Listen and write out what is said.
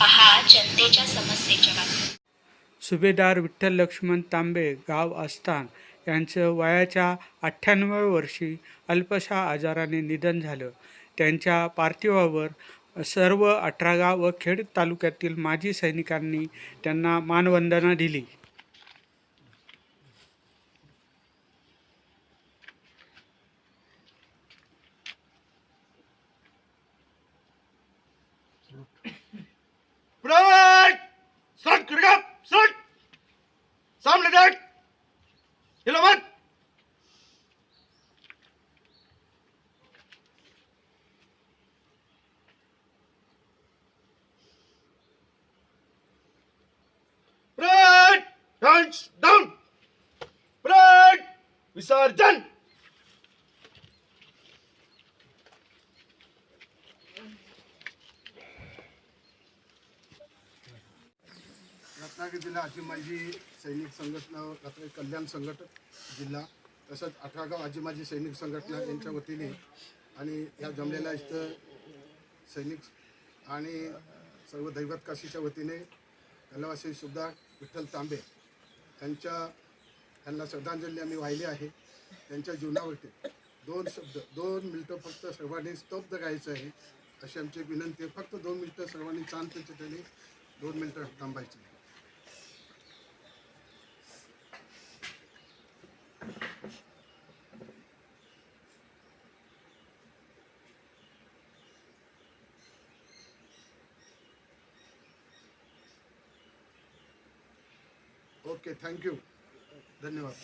पहा जनतेच्या समस्येच्या बातम्या सुभेदार विठ्ठल लक्ष्मण तांबे गाव आस्थान यांचं वयाच्या अठ्ठ्याण्णव वर्षी अल्पशा आजाराने निधन झालं. त्यांच्या पार्थिवावर सर्व अठरागाव व खेड तालुक्यातील माजी सैनिकांनी त्यांना मानवंदना दिली. सामने देख हिलो मत Right! Hands down! Right! विसर्जन रत्नागिरी जिल्हा आजीमाजी सैनिक संघटना रत्नागिरी कल्याण संघटक जिल्हा तसंच अठरा गाव सैनिक संघटना यांच्या वतीने आणि या जमलेल्या इथं सैनिक आणि सर्व दैवत काशीच्या वतीने कलावासी सुद्धा विठ्ठल तांबे यांच्या यांना श्रद्धांजली आम्ही वाहिली आहे. त्यांच्या जीवनावरती दोन शब्द दोन मिनटं फक्त सर्वांनी स्तब्ध गायचं आहे अशी आमची विनंती आहे. फक्त दोन मिनटं सर्वांनी शांत त्यांनी दोन मिनटं थांबायची आहे ओके थँक्यू धन्यवाद